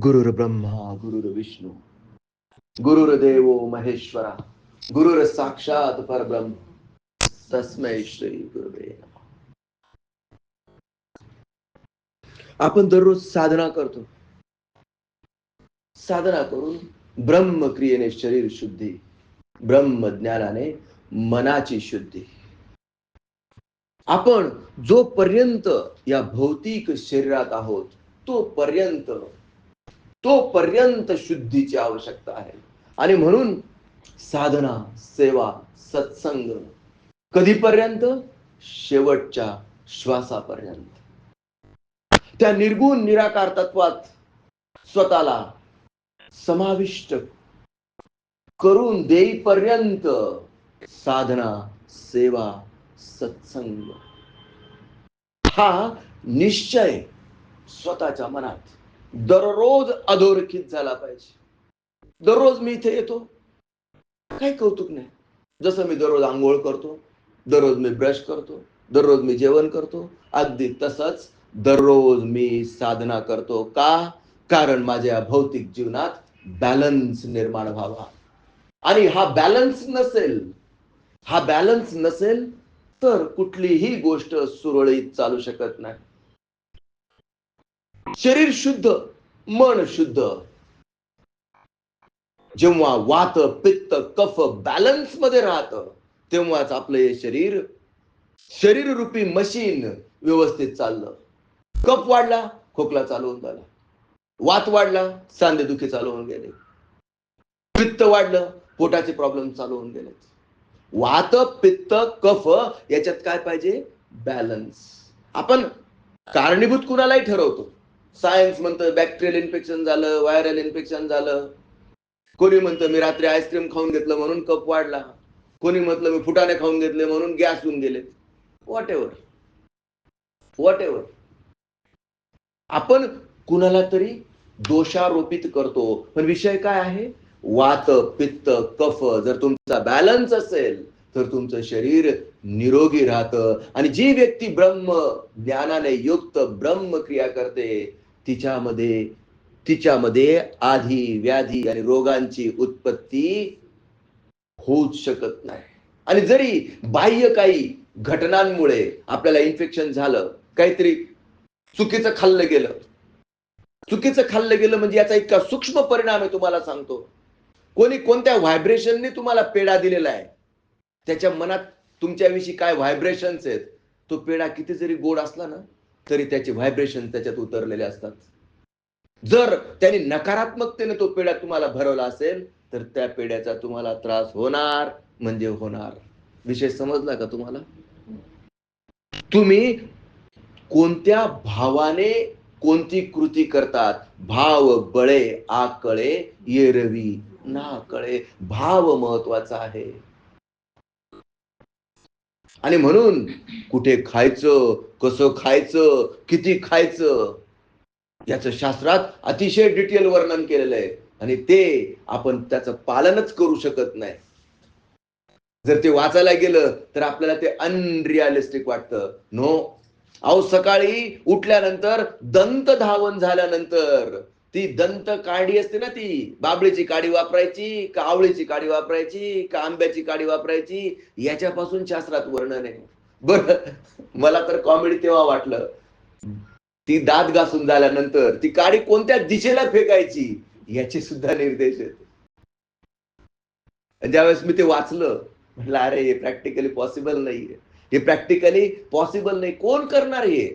गुरुर ब्रह्मा गुरुर विष्णू गुरुर देवो महेश्वरा गुरुर साक्षात परब्रह्म. तस्मै श्री गुरुवे आपण दररोज साधना करतो. साधना करून ब्रह्मक्रियेने शरीर शुद्धी ब्रह्म ज्ञानाने मनाची शुद्धी. आपण जोपर्यंत या भौतिक शरीरात आहोत तोपर्यंत तोपर्यंत शुद्धीची आवश्यकता आहे. आणि म्हणून साधना सेवा सत्संग कधीपर्यंत? शेवटच्या श्वासापर्यंत. त्या निर्गुण निराकार तत्वात स्वतःला समाविष्ट करून देईपर्यंत साधना सेवा सत्संग हा निश्चय स्वतःच्या मनात दररोज अधोरेखित झाला पाहिजे. दररोज मी इथे येतो. काही कौतुक नाही. जसं मी दररोज आंघोळ करतो दररोज मी ब्रश करतो दररोज मी जेवण करतो अगदी तसंच दररोज मी साधना करतो का? कारण माझ्या भौतिक जीवनात बॅलन्स निर्माण व्हावा. आणि हा बॅलन्स नसेल हा बॅलन्स नसेल तर कुठलीही गोष्ट सुरळीत चालू शकत नाही. शरीर शुद्ध मन शुद्ध. जेव्हा वात पित्त कफ बॅलन्समध्ये राहत तेव्हाच आपलं हे शरीर शरीर रूपी मशीन व्यवस्थित चाललं. कफ वाढला खोकला चालू होऊन झाला. वात वाढला सांधेदुखी चालू होऊन गेले. पित्त वाढलं पोटाचे प्रॉब्लेम चालू होऊन गेले. वात पित्त कफ याच्यात काय पाहिजे? बॅलन्स आपण कारणीभूत कुणालाही ठरवतो. सायन्स म्हणतं बॅक्टेरियल इन्फेक्शन झालं व्हायरल इन्फेक्शन झालं. कोणी म्हणतं मी रात्री आईस्क्रीम खाऊन घेतलं म्हणून कप वाढला. कोणी म्हटलं मी फुटाणे खाऊन घेतले म्हणून गॅस होऊन गेले. व्हॉट एव्हर वॉट एव्हर आपण कुणाला तरी दोषारोपित करतो. पण विषय काय आहे? वात पित्त कफ जर तुमचा बॅलन्स असेल तर तुमचं शरीर निरोगी राहतं. आणि जी व्यक्ती ब्रह्म ज्ञानाने युक्त ब्रह्म क्रिया करते तिच्यामध्ये तिच्यामध्ये आधी व्याधी आणि रोगांची उत्पत्ती होऊच शकत नाही. आणि जरी बाह्य काही घटनांमुळे आपल्याला इन्फेक्शन झालं काहीतरी चुकीचं खाल्लं गेलं. चुकीचं खाल्लं गेलं म्हणजे याचा इतका सूक्ष्म परिणाम आहे तुम्हाला सांगतो. कोणी कोणत्या व्हायब्रेशनने तुम्हाला पेढा दिलेला आहे? त्याच्या मनात तुमच्याविषयी काय व्हायब्रेशन्स आहेत? तो पेढा किती जरी गोड असला ना? तरी त्याचे व्हायब्रेशन त्याच्यात उतरलेले असतात. जर त्याने नकारात्मकतेने तो पेढा तुम्हाला भरवला असेल तर त्या पेढ्याचा तुम्हाला त्रास होणार म्हणजे होणार. विषय समजला का तुम्हाला? तुम्ही कोणत्या भावाने कोणती कृती करतात? भाव बळे आकळे येरवी ना कळे भाव महत्त्वाचा आहे. आणि म्हणून कुठे खायचं कसं खायचं किती खायचं याचं शास्त्रात अतिशय डिटेल वर्णन केलेलं आहे. आणि ते आपण त्याचं पालनच करू शकत नाही. जर ते वाचायला गेलं तर आपल्याला ते अनरिअलिस्टिक वाटतं. नो अहो सकाळी उठल्यानंतर दंत धावन झाल्यानंतर ती दंत काढी असते ना ती बाबळीची काडी वापरायची का आवळीची काडी वापरायची का आंब्याची काडी वापरायची याच्यापासून शास्त्रात वर्णन आहे. बर मला तर कॉमेडी तेव्हा वाटलं. ती दात घासून झाल्यानंतर ती काडी कोणत्या दिशेला फेकायची याचे सुद्धा निर्देश आहेत. ज्यावेळेस मी ते वाचलं म्हटलं अरे हे प्रॅक्टिकली पॉसिबल नाहीये. हे प्रॅक्टिकली पॉसिबल नाही. कोण करणार हे?